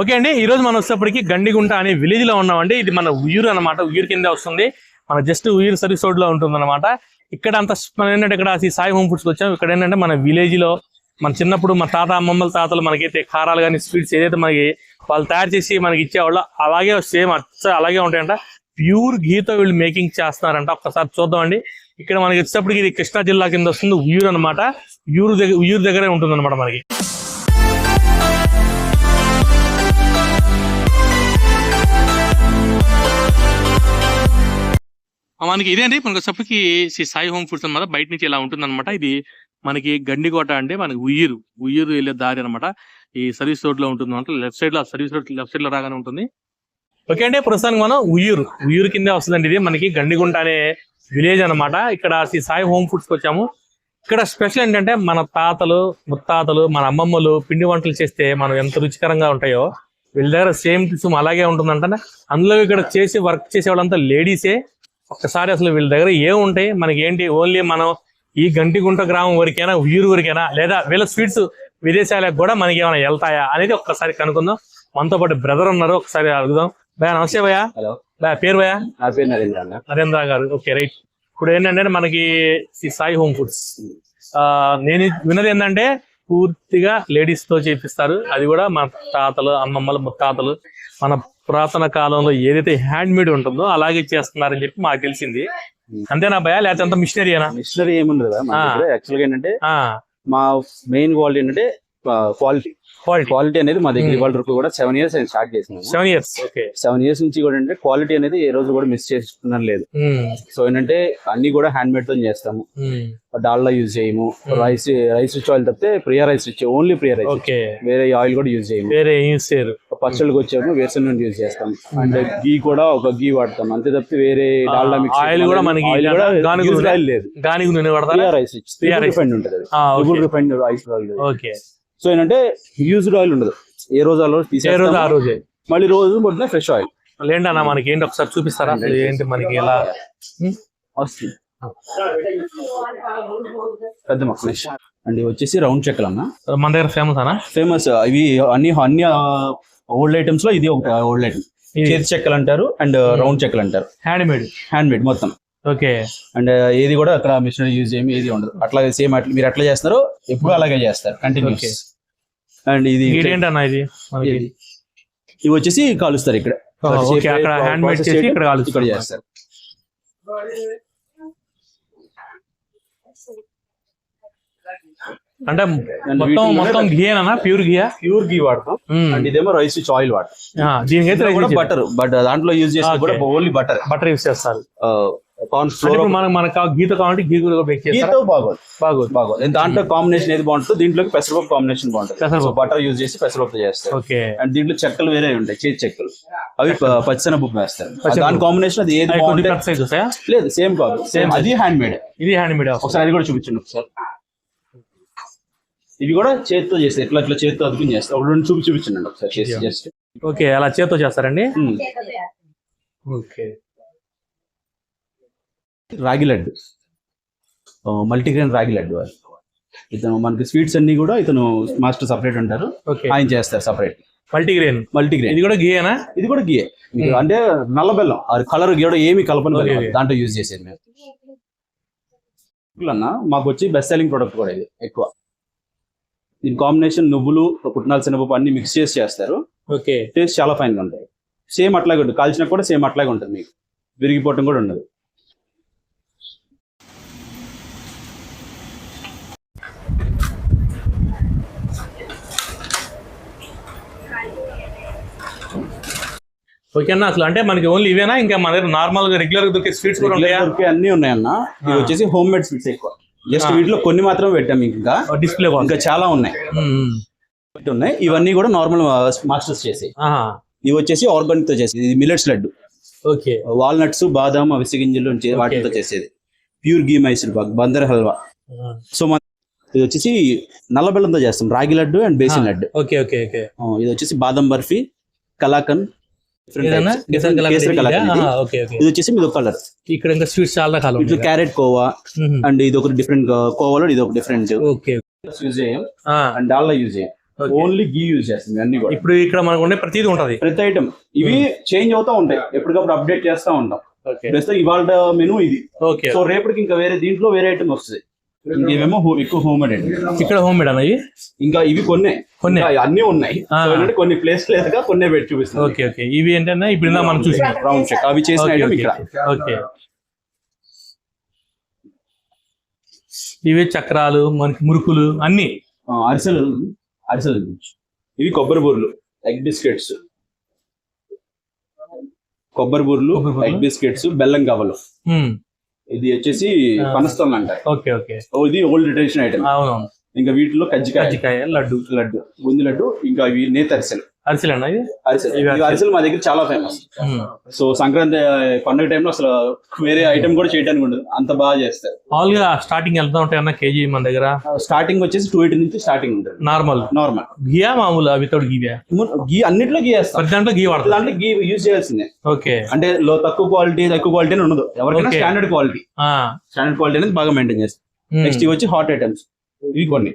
Okay అండి ఈ రోజు మనం వచ్చేప్పటికి గండిగుంట అనే విలేజ్లో ఉన్నామండి. ఇది మన ఉయ్యూరు అన్నమాట ఉయ్యూరు కిందే వస్తుంది. మన జస్ట్ ఉయ్యూరు సర్వీస్ రోడ్లో ఉంటుంది అనమాట ఇక్కడ అంత మనం ఏంటంటే ఇక్కడ ఈ సాయి హోమ్ ఫుడ్స్కి వచ్చాం. ఇక్కడ ఏంటంటే మన విలేజ్లో మన చిన్నప్పుడు మన తాత అమ్మమ్మల తాతలు మనకైతే కారాలు కానీ స్వీట్స్ ఏదైతే మనకి వాళ్ళు తయారు చేసి మనకి ఇచ్చేవాళ్ళు అలాగే సేమ్ అచ్చ అలాగే ఉంటాయంట. ప్యూర్ గీతో వీళ్ళు మేకింగ్ చేస్తున్నారంట. ఒకసారి చూద్దామండి. ఇక్కడ మనకి వచ్చేటప్పటికి ఇది కృష్ణా జిల్లా కింద వస్తుంది ఉయ్యూరు అనమాట ఉయ్యూరు దగ్గర ఉయ్యూరు దగ్గరే ఉంటుంది మనకి. మనకి ఇదే అండి. మనకు సప్పకి శ్రీ సాయి హోమ్ ఫుడ్స్ అనమాట బయట నుంచి ఇలా ఉంటుంది అనమాట ఇది మనకి గండికోట అంటే మనకి ఉయ్యూరు. ఉయ్యూరు వెళ్ళే దారి అనమాట ఈ సర్వీస్ రోడ్లో ఉంటుంది అనమాట లెఫ్ట్ సైడ్లో సర్వీస్ రోడ్ లెఫ్ట్ సైడ్లో రాగానే ఉంటుంది. ఓకే అండి. ప్రస్తుతానికి మనం ఉయ్యూరు. ఉయ్యూరు కిందే వస్తుందండి ఇది. మనకి గండిగుంట అనే విలేజ్ అన్నమాట. ఇక్కడ శ్రీ సాయి హోమ్ ఫుడ్స్ వచ్చాము. ఇక్కడ స్పెషల్ ఏంటంటే మన తాతలు ముత్తాతలు మన అమ్మమ్మలు పిండి వంటలు చేస్తే మనం ఎంత రుచికరంగా ఉంటాయో వీళ్ళ దగ్గర సేమ్ టు అలాగే ఉంటుందంటే అందులో ఇక్కడ చేసి వర్క్ చేసే వాళ్ళంతా లేడీసే. ఒక్కసారి అసలు వీళ్ళ దగ్గర ఏముంటాయి? మనకి ఏంటి ఓన్లీ మనం ఈ గంటిగుంట గ్రామం వరకైనా ఊరు వరకైనా లేదా వీళ్ళ స్వీట్స్ విదేశాలకు కూడా మనకి ఏమైనా వెళ్తాయా అనేది ఒక్కసారి కనుక్కుందాం. మనతో పాటు బ్రదర్ ఉన్నారు. ఒకసారి అడుగుదాం. భయ నమస్తే భయ హలో. భయ పేరు భయ నా పేరు నరేంద్ర గారు. Okay right. ఇప్పుడు ఏంటంటే మనకి ఈ సాయి హోమ్ ఫుడ్స్. ఆ, నేను విన్నది ఏంటంటే పూర్తిగా లేడీస్తో చేపిస్తారు. అది కూడా మన తాతలు అమ్మమ్మలు ముత్తాతలు మన పురాతన కాలంలో ఏదైతే హ్యాండ్ మేడ్ ఉంటుందో అలాగే చేస్తున్నారని చెప్పి మాకు తెలిసింది. అంతేనా భయ లేకపోతే అంత మిషనరీనా మిషనరీ. దగ్గర. యాక్చువల్గా ఏంటంటే మా మెయిన్ క్వాలిటీ ఏంటంటే క్వాలిటీ. క్వాలిటీ క్వాలిటీ అనేది మా దగ్గర Hmm. ఇవాళ వరకు కూడా సెవెన్ ఇయర్స్ నేను స్టార్ట్ చేసినాను. Seven years okay seven years నుంచి కూడా ఏంటంటే క్వాలిటీ అనేది ఏ రోజు కూడా మిస్ చేసుకున్నాను లేదు. సో ఏంటంటే అన్ని కూడా హ్యాండ్ మేడ్తో చేస్తాము డాల్డా యూజ్ చేయము. Hmm. Rice rice rich oil తప్పితే Priya rice rich only Priya rice okay వేరే ఆయిల్ కూడా యూజ్ చేయము. వేరే ఏం చేయరు. పచ్చళ్ళకి వచ్చాము వేరుశెనగ నూనె యూజ్ చేస్తాం అండ్ గీ కూడా ఒక గీ వాడతాం అంతే తప్పితే వేరే డాల్డా మిక్స్ ఆయిల్ కూడా మనకి ఆయిల్ కూడా గానుగ నూనె. ఆయిల్ లేదు. గానికి నూనె ప్రియా పడతారా రైస్ రిచ్ rice. రిఫైండ్ ఉంటుంది రిఫైండ్ రైస్ ఓకే సో ఏంటంటే యూజ్డ్ ఆయిల్ ఉండదు. ఏ రోజు ఆ రోజు ఏ రోజు ఆ రోజే. మళ్ళీ రోజు పొద్దున ఫ్రెష్ ఆయిల్ లేండి మనకి ఏంటి ఒకసారి చూపిస్తారా? అసలు ఏంటి మనకి ఎలా? వస్తుంది. పెద్ద మొక్క అండ్ వచ్చేసి రౌండ్ చెక్కలు అన్న. మన దగ్గర ఫేమస్ అనా ఫేమస్ ఇవి అన్ని అన్ని ఓల్డ్ ఐటమ్స్లో ఇది ఒక ఓల్డ్ ఐటమ్ చేతి చెక్కలు అంటారు అండ్ రౌండ్ చెక్కలు అంటారు. హ్యాండ్ మేడ్ హ్యాండ్ మేడ్ మొత్తం. ఓకే. అండ్ ఏది కూడా అక్కడ మిషనరీ యూజ్ చేయము ఏది ఉండదు. అట్లా సేమ్ అట్లా మీరు ఎట్లా చేస్తారో ఎప్పుడు అలాగే చేస్తారు కంటిన్యూస్. అండ్ ఇది అన్న ఇది. ఇవి వచ్చేసి కాలుస్తారు ఇక్కడ. అక్కడ made process చేసి ఇక్కడ కాలుస్తారు. ఇక్కడ చేస్తారు. అంటే మొత్తం మొత్తం ఘియేనా ప్యూర్ ఘియా? ప్యూర్ గీ వాడతాం. అండ్ ఇదేమో రైస్ ఆయిల్ వాడతాం. దీనికైతే బటర్ బట్ దాంట్లో యూజ్ చేస్తే. కూడా ఓన్లీ బటర్. బటర్ యూస్ చేస్తారు. కార్న్ ఫ్లోర్ ఇప్పుడు మనకు గీత కావాలంటే గీ కూడా బేక్ చేస్తారు. గీతో బాగోదు. బాగుంది. బాగోదు. దాంట్లో కాంబినేషన్ ఏది బాగుంటుందో దీంట్లోకి పెసరపప్పు కాంబినేషన్ బాగుంటుంది. పెసరపప్పు. బటర్ యూజ్ చేసి పెసరపప్పు చేస్తారు. ఓకే. అండ్ దీంట్లో చెక్కలు వేరే ఉంటాయి చేతి చెక్కలు. అవి ప- పచ్చిశనగపప్పు వేస్తారు. దాని కాంబినేషన్ అది ఏది బాగుంటే డిఫరెంట్ సైజ్ వస్తాయా? లేదు సేమ్ కాదు. సేమ్ అది హ్యాండ్ మేడ్ ఇది హ్యాండ్ మేడ్ ఒకసారి అది కూడా చూపించండి ఒకసారి. ఇవి కూడా చేతితో చేస్తారు. ఇట్లా ఇట్లా చేతితో అదుపుని చేస్తారు. ఒక రెండు చూపి చూపించండి ఒకసారి. చేసి ఓకే అలా చేత్తో చేస్తారండి? ఓకే రాగి లడ్డు మల్టీగ్రెయిన్ రాగి లడ్డు అది. ఇతను మనకి స్వీట్స్ అన్ని కూడా ఇతను మాస్టర్ సపరేట్ ఉంటారు. ఆయన చేస్తారు సపరేట్. మల్టీగ్రెయిన్. మల్టీగ్రెయిన్. ఇది కూడా గీయేనా ఇది కూడా గియే. అంటే నల్ల బెల్లం. అది కలర్ కూడా ఏమి కలపని. దాంట్లో యూజ్ చేసేది మేము. అన్న మాకు వచ్చి బెస్ట్ సెల్లింగ్ ప్రొడక్ట్ కూడా ఇది ఎక్కువ. దీని కాంబినేషన్ నువ్వులు పుట్నాల శనగపప్పు అన్ని మిక్స్ చేసి చేస్తారు. ఓకే. టేస్ట్ చాలా ఫైన్గా ఉంటాయి. సేమ్ అట్లాగే ఉంటుంది. కాల్చినా కూడా సేమ్ అట్లాగే ఉంటుంది మీకు. విరిగిపోవటం కూడా ఉండదు. ఓకే అన్న అసలు అంటే మనకి ఓన్లీ ఇవేనా? ఇంకా మన దగ్గర నార్మల్గా రెగ్యులర్గా దొరికే స్వీట్స్ కూడా దొరికే అన్ని ఉన్నాయన్న. ఇవి వచ్చేసి హోమ్ మేడ్ స్వీట్స్ ఎక్కువ జస్ట్. వీటిలో కొన్ని మాత్రం పెట్టాం ఇంకా. డిస్ప్లే ఇంకా చాలా ఉన్నాయి. ఉన్నాయి ఇవన్నీ కూడా నార్మల్ మాస్టర్స్ చేసి ఇవి వచ్చేసి ఆర్గానిక్తో చేసేది ఇది మిల్లెట్స్ లడ్డు. ఓకే. వాల్నట్స్ బాదాం అవిసె గింజలు. వాటితో చేసేది. ప్యూర్ గీ మైసూర్ పాక్ బందర్ హల్వా. సో మన ఇది వచ్చేసి నల్ల బెల్లంతో చేస్తాం. Ragi laddu and besan laddu. Okay okay okay. ఇది వచ్చేసి బాదం బర్ఫీ కలాకన్ ఇది. ఇది వచ్చేసి మీద కలర్ ఇక్కడ ఇంకా స్వీట్స్ చాలా ఇట్లా క్యారెట్ కోవా. అండ్ ఇది ఒక డిఫరెంట్ కోవాలో ఇది ఒక డిఫరెంట్ ఓకే. యూజ్ చేయం. అండ్ డాల్లా యూజ్ చేయం. ఓన్లీ గీ యూజ్ చేస్తాం అన్ని కూడా. ఇప్పుడు ఇక్కడ మనకు ఉండే ప్రతిదీ ఉంటది. ప్రతి ఐటమ్ ఇవి చేంజ్ అవుతా ఉంటాయి. ఎప్పటికప్పుడు అప్డేట్ చేస్తా ఉంటాం. ప్రస్తుతం ఇవాళ మెనూ ఇది. సో రేపటికి ఇంకా వేరే దీంట్లో వేరే ఐటమ్ వస్తుంది. ఇంకేమేమో ఎక్కువ హోమ్ మేడ్ ఇక్కడ హోమ్ మేడ్ అన్నది ఇంకా ఇవి కొన్నే. కొన్నే? అన్ని ఉన్నాయి. కొన్ని ప్లేస్ లేదుగా కొన్నే పెట్టి చూపిస్తుంది ఓకే ఓకే. ఇవి ఏంటంటే ఇప్పుడు మనం చూసిన. రౌండ్ చెక్ అవి చేసిన ఓకే ఇవి చక్రాలు మనకి మురుకులు అన్ని. అరిసెలు అరిసెలు ఇవి కొబ్బరి బూర్లు ఎగ్ బిస్కెట్స్. కొబ్బరి బూర్లు. ఎగ్ బిస్కెట్స్ బెల్లం కవలు ఇది వచ్చేసి. పనస్తోన్ అంటారు ఓకే ఓకే. ఓ, ఇది ఓల్డ్ ట్రెడిషన్ ఐటమ్ ఇంకా వీటిలో కజ్జికాయ. కజ్జికాయ లడ్డు. లడ్డు. బుంది లడ్డు ఇంకా ఇవి నేత అరిసెలు అన్నది అరిసెలు. అరిసెలు మా దగ్గర చాలా ఫేమస్. సో సంక్రాంతి పండుగ టైంలో అసలు వేరే ఐటమ్ కూడా చేయడానికి ఉండదు. అంత బాగా చేస్తారు. మామూలుగా స్టార్టింగ్ వెళ్తా ఉంటాయి అన్న కేజీ మన దగ్గర? స్టార్టింగ్ వచ్చేసి టూ ఎయిటీ నుంచి స్టార్టింగ్ ఉంటుంది. నార్మల్ నార్మల్ గియా మామూలు వితౌట్ గియా గీ అన్నిట్లో ప్రతి దాంట్లో గీ వాడతాం దాంట్లో గీ యూజ్ చేయాల్సిందే. ఓకే. అంటే లో తక్కువ క్వాలిటీ తక్కువ క్వాలిటీ అని ఉండదు. ఎవరికైనా. స్టాండర్డ్ క్వాలిటీ స్టాండర్డ్ క్వాలిటీ అనేది బాగా మెయింటైన్ చేస్తాం. ఉమ్, నెక్స్ట్ ఇవి వచ్చి హాట్ ఐటమ్స్ ఇవి కొన్ని.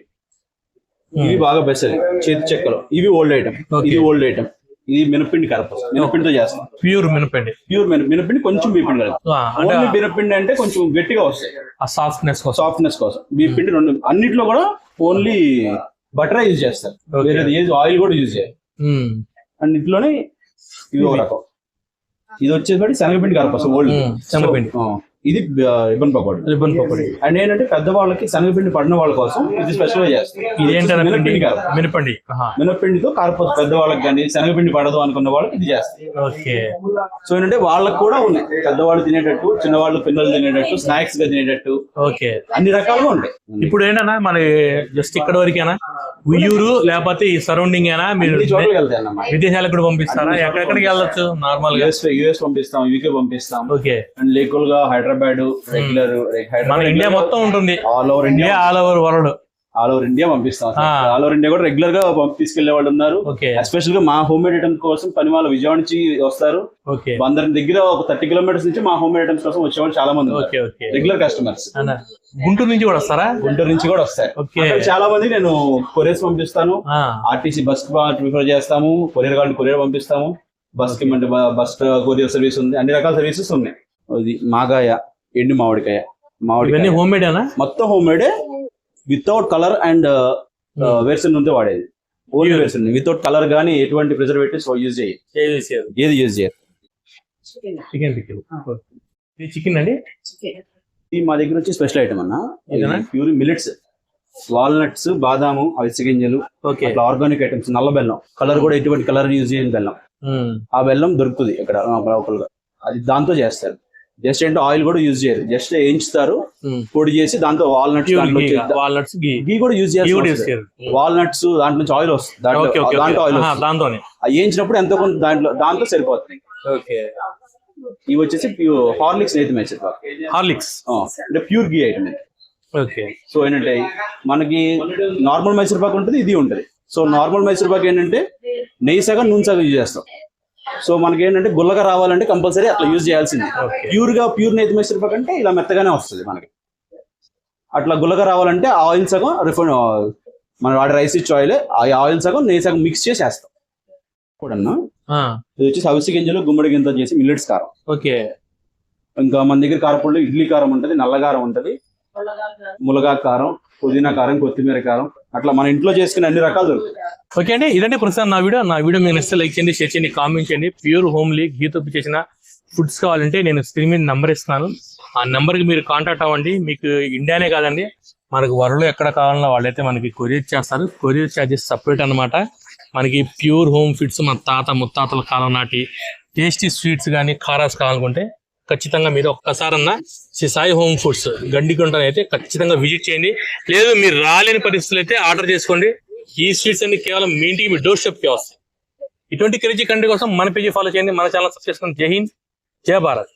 ఇవి బాగా బెస్ట్ చేతి చెక్కలు. ఇవి ఓల్డ్ ఐటమ్. ఇది ఓల్డ్ ఐటమ్ ఇది మినపిండి కలప మినపిండితో చేస్తాం. ప్యూర్ మినపండి. ప్యూర్ మినపిండి కొంచెం బీపిండి కలప అంటే ఓన్లీ మినపిండి అంటే కొంచెం గట్టిగా వస్తాయి. ఆ సాఫ్ట్నెస్ కోసం. సాఫ్ట్నెస్ కోసం. బీపిండి రెండు అన్నిట్లో కూడా ఓన్లీ బటర్ యూజ్ చేస్తారు. వేరేది ఏది ఆయిల్ కూడా యూజ్ చేయాలి ఉమ్, అన్నిట్లోనే ఇది ఒక రకం ఇది వచ్చేసి శనగపిండి కలప ఓల్డ్ శనగపిండి. ఇది ribbon pakoda. Ribbon pakoda. And ఏంటంటే పెద్దవాళ్ళకి శనగపిండి పడిన వాళ్ళ కోసం ఇది స్పెషల్ చేస్తాం ఇది ఏంటంటే మినపిండి కాదు. మినపండి. మినపిండితో కారపూస పెద్దవాళ్ళకి కానీ శనగపిండి పడదు అనుకున్న వాళ్ళకి ఇది చేస్తాం ఓకే. సో ఏంటంటే వాళ్ళకి కూడా ఉన్నాయి. పెద్దవాళ్ళు తినేటట్టు చిన్నవాళ్ళు పిల్లలు తినేటట్టు స్నాక్స్గా తినేటట్టు. ఓకే. అన్ని రకాలుగా ఉంటాయి. ఇప్పుడు ఏంటన్నా మన జస్ట్ ఇక్కడ వరకేనా? ఉయ్యూరు లేకపోతే ఈ సరౌండింగ్ ఏనా మీరు విదేశాలకు కూడా పంపిస్తారా? ఎక్కడెక్కడికి వెళ్ళొచ్చు? నార్మల్గా? యుఎస్ పంపిస్తాం యూకే పంపిస్తాం. ఓకే అండ్ లోకల్గా హైదరాబాద్ రెగ్యులర్ మన ఇండియా మొత్తం ఉంటుంది. All over India all over world all over India పంపిస్తాం. ఆల్ ఓవర్ ఇండియా కూడా రెగ్యులర్గా పంపి- తీసుకెళ్ళే వాళ్ళు ఉన్నారు. ఓకే. ఎస్పెషల్గా మా హోమ్ మేడ్ ఐటమ్స్ కోసం పని వాళ్ళు విజయవాడ నుంచి వస్తారు. ఓకే. బందర్ దగ్గర ఒక థర్టీ కిలోమీటర్స్ నుంచి మా హోమ్ మేడ్ ఐటమ్స్ కోసం వచ్చేవాళ్ళు చాలా మంది ఓకే ఓకే. రెగ్యులర్ కస్టమర్స్ అన్న గుంటూరు నుంచి కూడా వస్తారా? గుంటూరు నుంచి కూడా వస్తారు అక్కడ చాలా మంది నేను కొరియర్స్ పంపిస్తాను. ఆర్టీసీ బస్ ప్రిఫర్ చేస్తాము. కొరియర్ కావాలంటే కొరియర్ పంపిస్తాము. బస్కి బస్ కొరియర్ సర్వీస్ ఉంది. అన్ని రకాల సర్వీసెస్ ఉన్నాయి. ఇది మాగాయ ఎండు మామిడికాయ ఇవన్నీ మామిడికాయ హోమ్ మేడేనా మొత్తం home made without colour and వేరుశెనగ ఉంటే వాడేది. ఓన్లీ వేరుశెనగ. వితౌట్ కలర్ గానీ ఎటువంటి ప్రిజర్వేటివ్స్ యూజ్ చేయి ఏది యూజ్ చేయరు. చికెన్ పికిల్ ఇది చికెన్ అండి? ఇది మా దగ్గర వచ్చి స్పెషల్ ఐటమ్ అన్న? ప్యూర్ మిలెట్స్ వాల్నట్స్ బాదాము అవిసె గింజలు అట్లా ఆర్గానిక్ ఐటమ్స్ నల్ల బెల్లం. కలర్ కూడా ఎటువంటి కలర్ యూజ్ చేయని బెల్లం. ఉమ్, ఆ బెల్లం దొరుకుతుంది ఇక్కడ లోకల్గా అది దాంతో చేస్తారు. జస్ట్ ఏంటో ఆయిల్ కూడా యూజ్ చేయరు. జస్ట్ వేయించుతారు. పొడి చేసి దాంతో వాల్నట్స్ ghee. గీ కూడా యూజ్ చేస్తారు. వాల్నట్స్ దాంట్లో నుంచి ఆయిల్ వస్తుంది. దాంట్లో ఆయిల్ అది వేయించినప్పుడు ఎంతో కొంత దాంట్లో దాంతో సరిపోతుంది. ఓకే ఇవి వచ్చేసి హార్లిక్స్ నేతి మేచర్ హార్లిక్స్ అంటే ప్యూర్ గీ ఐటమ్ ఇది. ఓకే సో ఏంటంటే మనకి నార్మల్ మైసూర్ పాక్ ఉంటుంది ఇది ఉంటుంది. సో నార్మల్ మైసూర్ పాక్ ఏంటంటే నెయ్యి సగం నూనె సగం యూజ్ చేస్తాం. సో మనకి ఏంటంటే గుల్లగా రావాలంటే కంపల్సరీ అట్లా యూజ్ చేయాల్సింది. ప్యూర్గా ప్యూర్ నేతి మైసూర్ పాక్ అంటే ఇలా మెత్తగానే వస్తుంది మనకి. అట్లా గుల్లగా రావాలంటే ఆయిల్ సగం రిఫైన్ మనం వాడే రైస్ ఇచ్చి ఆయిల్ ఆ ఆయిల్ సగం నెయ్యి సగం మిక్స్ చేసి వేస్తాం. ఇది వచ్చి అవిసి గింజలు గుమ్మడి గింజలు చేసి మిల్లెట్స్ కారం. ఓకే. ఇంకా మన దగ్గర కారపొడిలో ఇడ్లీ కారం ఉంటుంది నల్ల కారం ఉంటుంది ములగా కారం పుదీనా కారం కొత్తిమీర కారం అట్లా మన ఇంట్లో చేసుకునే అన్ని రకాలు దొరుకుతాయి. ఓకే అండి ఇదండి ప్రసాద్ నా వీడియో. నా వీడియో మీకు నచ్చితే లైక్ చేయండి షేర్ చేయండి కామెంట్ చేయండి. ప్యూర్ హోమ్లీ గీతో చేసిన ఫుడ్స్ కావాలంటే నేను స్క్రీన్ మీద నెంబర్ ఇస్తున్నాను ఆ నెంబర్కి మీరు కాంటాక్ట్ అవ్వండి. మీకు ఇండియానే కాదండి మనకు వరల్డ్ ఎక్కడ కావాలన్నా వాళ్ళైతే మనకి కొరియర్ చేస్తారు. కొరియర్ ఛార్జెస్ సపరేట్ అన్నమాట. మనకి ప్యూర్ హోమ్ ఫుడ్స్ మన తాత ముత్తాతల కాలం నాటి టేస్టీ స్వీట్స్ కానీ కారాస్ కావాలనుకుంటే ఖచ్చితంగా మీరు ఒక్కసారన్నా శ్రీ సాయి హోమ్ ఫుడ్స్ గండికొండని అయితే ఖచ్చితంగా విజిట్ చేయండి. లేదు మీరు రాలేని పరిస్థితులు అయితే ఆర్డర్ చేసుకోండి. ఈ స్వీట్స్ అన్ని కేవలం మీ ఇంటికి మీ డోర్ స్టెప్ వస్తాయి. ఇటువంటి క్రేజీ కంట్రీ కోసం మన పేజీ ఫాలో చేయండి. మన ఛానల్ సబ్స్క్రైబ్ చేసుకోండి జై హింద్ జై భారత్.